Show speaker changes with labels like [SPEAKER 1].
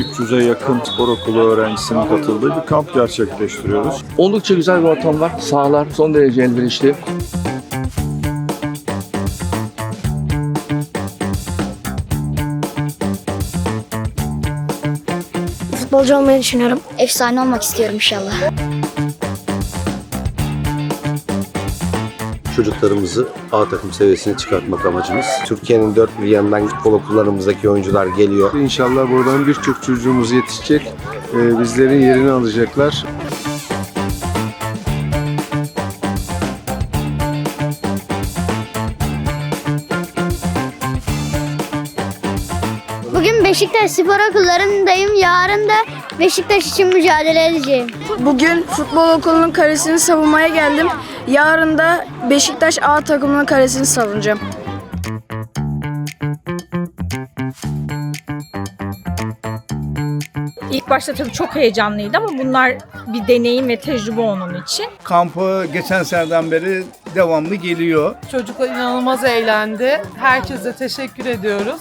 [SPEAKER 1] 300'e yakın spor okulu öğrencisinin katıldığı bir kamp gerçekleştiriyoruz.
[SPEAKER 2] Oldukça güzel bir ortam var. Sahalar son derece elverişli.
[SPEAKER 3] Futbolcu olmayı düşünüyorum.
[SPEAKER 4] Efsane olmak istiyorum inşallah.
[SPEAKER 5] Çocuklarımızı A takım seviyesine çıkartmak amacımız. Türkiye'nin dört bir yanından futbol okullarımızdaki oyuncular geliyor.
[SPEAKER 6] İnşallah buradan birçok çocuğumuz yetişecek. Ee, bizlerin yerini alacaklar.
[SPEAKER 4] Bugün Beşiktaş spor okullarındayım. Yarın da Beşiktaş için mücadele edeceğim.
[SPEAKER 3] Bugün futbol okulunun karesini savunmaya geldim. Yarın da Beşiktaş A takımının karesini savunacağım.
[SPEAKER 7] İlk başta tabii çok heyecanlıydı ama bunlar bir deneyim ve tecrübe onun için.
[SPEAKER 8] kampı geçen seneden beri devamlı geliyor.
[SPEAKER 9] Çocuklar inanılmaz eğlendi. Herkese teşekkür ediyoruz.